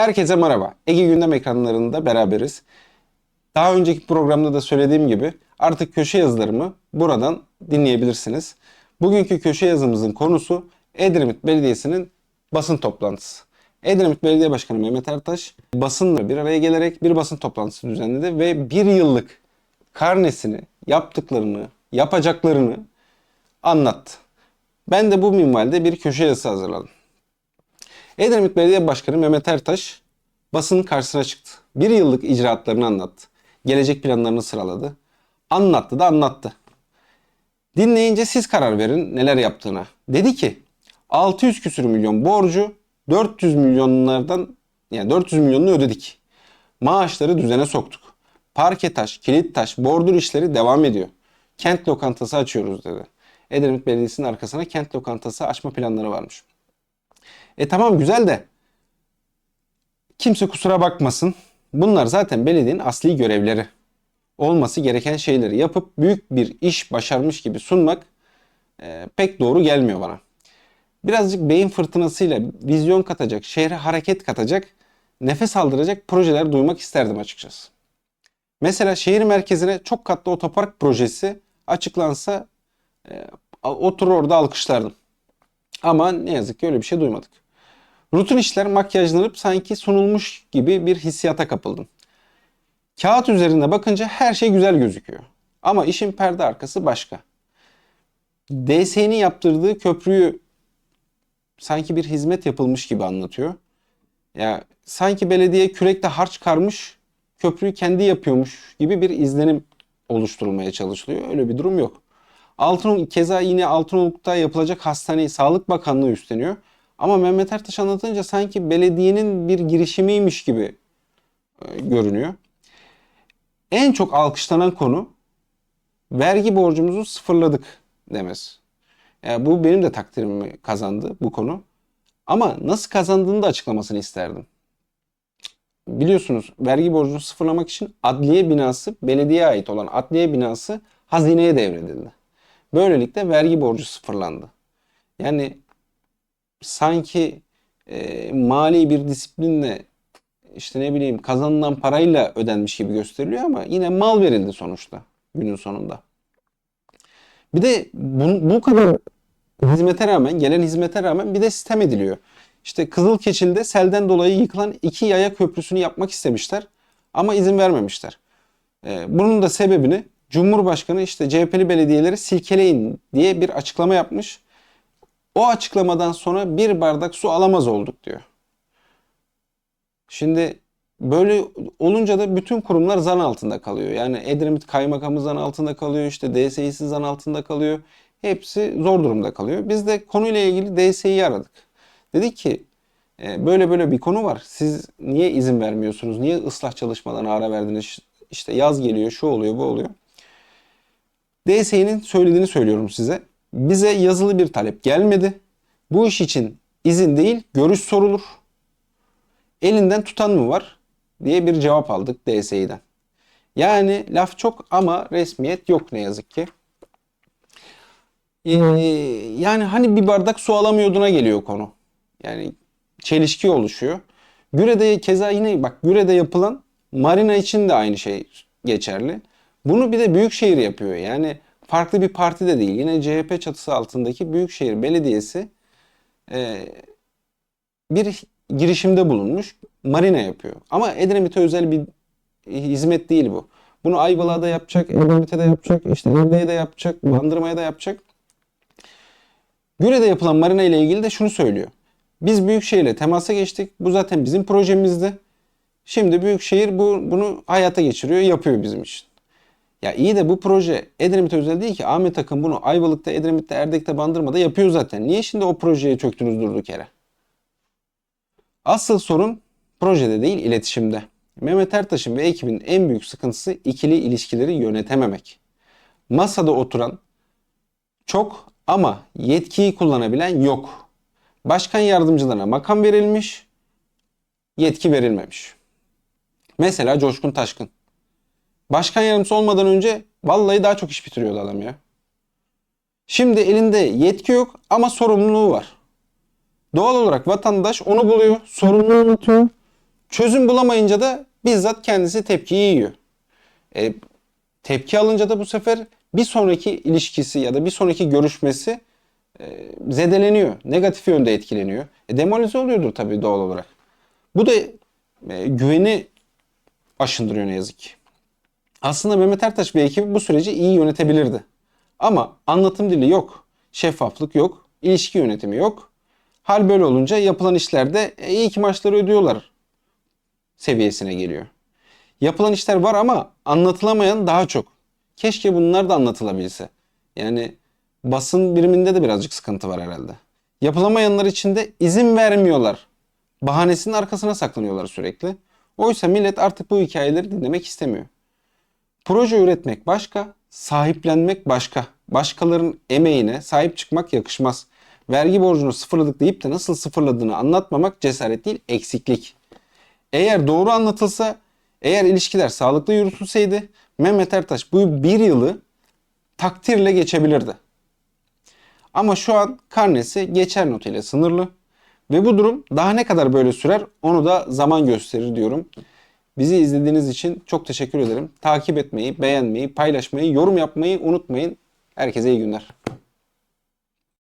Herkese merhaba. Ege Gündem ekranlarında beraberiz. Daha önceki programda da söylediğim gibi artık köşe yazılarımı buradan dinleyebilirsiniz. Bugünkü köşe yazımızın konusu Edremit Belediyesi'nin basın toplantısı. Edremit Belediye Başkanı Mehmet Ertaş basınla bir araya gelerek bir basın toplantısı düzenledi ve bir yıllık karnesini, yaptıklarını, yapacaklarını anlattı. Ben de bu minvalde bir köşe yazısı hazırladım. Edremit Belediye Başkanı Mehmet Ertaş basının karşısına çıktı. Bir yıllık icraatlarını anlattı. Gelecek planlarını sıraladı. Anlattı da anlattı. Dinleyince siz karar verin neler yaptığına. Dedi ki 600 küsür milyon borcu 400 milyonlardan yani 400 milyonunu ödedik. Maaşları düzene soktuk. Parke taş, kilit taş, bordür işleri devam ediyor. Kent lokantası açıyoruz dedi. Edremit Belediyesi'nin arkasına kent lokantası açma planları varmış. E tamam güzel de kimse kusura bakmasın. Bunlar zaten belediyenin asli görevleri. Olması gereken şeyleri yapıp büyük bir iş başarmış gibi sunmak e, pek doğru gelmiyor bana. Birazcık beyin fırtınasıyla vizyon katacak, şehre hareket katacak, nefes aldıracak projeler duymak isterdim açıkçası. Mesela şehir merkezine çok katlı otopark projesi açıklansa e, oturur orada alkışlardım. Ama ne yazık ki öyle bir şey duymadık. Rutin işler makyajlanıp sanki sunulmuş gibi bir hissiyata kapıldım. Kağıt üzerinde bakınca her şey güzel gözüküyor. Ama işin perde arkası başka. DS'nin yaptırdığı köprüyü sanki bir hizmet yapılmış gibi anlatıyor. Ya sanki belediye kürekte harç karmış, köprüyü kendi yapıyormuş gibi bir izlenim oluşturulmaya çalışılıyor. Öyle bir durum yok. Altın keza yine Altınoluk'ta yapılacak hastaneyi Sağlık Bakanlığı üstleniyor. Ama Mehmet Ertaş anlatınca sanki belediyenin bir girişimiymiş gibi e, görünüyor. En çok alkışlanan konu vergi borcumuzu sıfırladık demesi. Yani bu benim de takdirimi kazandı bu konu. Ama nasıl kazandığını da açıklamasını isterdim. Biliyorsunuz vergi borcunu sıfırlamak için adliye binası, belediyeye ait olan adliye binası hazineye devredildi. Böylelikle vergi borcu sıfırlandı. Yani sanki e, mali bir disiplinle işte ne bileyim kazanılan parayla ödenmiş gibi gösteriliyor ama yine mal verildi sonuçta günün sonunda. Bir de bu, bu kadar hizmete rağmen, gelen hizmete rağmen bir de sistem ediliyor. İşte Kızılkeçil'de selden dolayı yıkılan iki yaya köprüsünü yapmak istemişler ama izin vermemişler. Ee, bunun da sebebini Cumhurbaşkanı işte CHP'li belediyeleri silkeleyin diye bir açıklama yapmış. O açıklamadan sonra bir bardak su alamaz olduk diyor. Şimdi böyle olunca da bütün kurumlar zan altında kalıyor. Yani Edremit Kaymakamı zan altında kalıyor, işte DSİ'si zan altında kalıyor. Hepsi zor durumda kalıyor. Biz de konuyla ilgili DSİ'yi aradık. Dedik ki e, böyle böyle bir konu var. Siz niye izin vermiyorsunuz? Niye ıslah çalışmalarına ara verdiniz? İşte yaz geliyor, şu oluyor, bu oluyor. DSİ'nin söylediğini söylüyorum size. Bize yazılı bir talep gelmedi. Bu iş için izin değil, görüş sorulur. Elinden tutan mı var diye bir cevap aldık DSİ'den. Yani laf çok ama resmiyet yok ne yazık ki. Ee, yani hani bir bardak su alamıyorduna geliyor konu. Yani çelişki oluşuyor. Güre'de keza yine bak Güre'de yapılan marina için de aynı şey geçerli. Bunu bir de Büyükşehir yapıyor. Yani farklı bir parti de değil. Yine CHP çatısı altındaki Büyükşehir Belediyesi e, bir girişimde bulunmuş. Marina yapıyor. Ama Edremit'e özel bir hizmet değil bu. Bunu Ayvalık'a da yapacak, Edremit'e de yapacak, işte Evde'ye de yapacak, Bandırma'ya da yapacak. Güre'de yapılan marina ile ilgili de şunu söylüyor. Biz Büyükşehir'le temasa geçtik. Bu zaten bizim projemizdi. Şimdi Büyükşehir bu, bunu hayata geçiriyor, yapıyor bizim için. Ya iyi de bu proje Edremit'e özel değil ki. Ahmet Akın bunu Ayvalık'ta, Edremit'te, Erdek'te, Bandırma'da yapıyor zaten. Niye şimdi o projeye çöktünüz durduk yere? Asıl sorun projede değil iletişimde. Mehmet Ertaş'ın ve ekibin en büyük sıkıntısı ikili ilişkileri yönetememek. Masada oturan çok ama yetkiyi kullanabilen yok. Başkan yardımcılarına makam verilmiş, yetki verilmemiş. Mesela Coşkun Taşkın. Başkan yardımcısı olmadan önce vallahi daha çok iş bitiriyordu adam ya. Şimdi elinde yetki yok ama sorumluluğu var. Doğal olarak vatandaş onu buluyor, sorumluluğu unutuyor. Çözüm bulamayınca da bizzat kendisi tepkiyi yiyor. E, tepki alınca da bu sefer bir sonraki ilişkisi ya da bir sonraki görüşmesi e, zedeleniyor. Negatif yönde etkileniyor. E, demoralize oluyordur tabii doğal olarak. Bu da e, güveni aşındırıyor ne yazık ki. Aslında Mehmet Ertaş ve ekibi bu süreci iyi yönetebilirdi. Ama anlatım dili yok, şeffaflık yok, ilişki yönetimi yok. Hal böyle olunca yapılan işlerde e, iyi ki maçları ödüyorlar seviyesine geliyor. Yapılan işler var ama anlatılamayan daha çok. Keşke bunlar da anlatılabilse. Yani basın biriminde de birazcık sıkıntı var herhalde. Yapılamayanlar için de izin vermiyorlar. Bahanesinin arkasına saklanıyorlar sürekli. Oysa millet artık bu hikayeleri dinlemek istemiyor. Proje üretmek başka, sahiplenmek başka. Başkalarının emeğine sahip çıkmak yakışmaz. Vergi borcunu sıfırladık deyip de nasıl sıfırladığını anlatmamak cesaret değil, eksiklik. Eğer doğru anlatılsa, eğer ilişkiler sağlıklı yürütülseydi Mehmet Ertaş bu bir yılı takdirle geçebilirdi. Ama şu an karnesi geçer notuyla sınırlı. Ve bu durum daha ne kadar böyle sürer onu da zaman gösterir diyorum. Bizi izlediğiniz için çok teşekkür ederim. Takip etmeyi, beğenmeyi, paylaşmayı, yorum yapmayı unutmayın. Herkese iyi günler.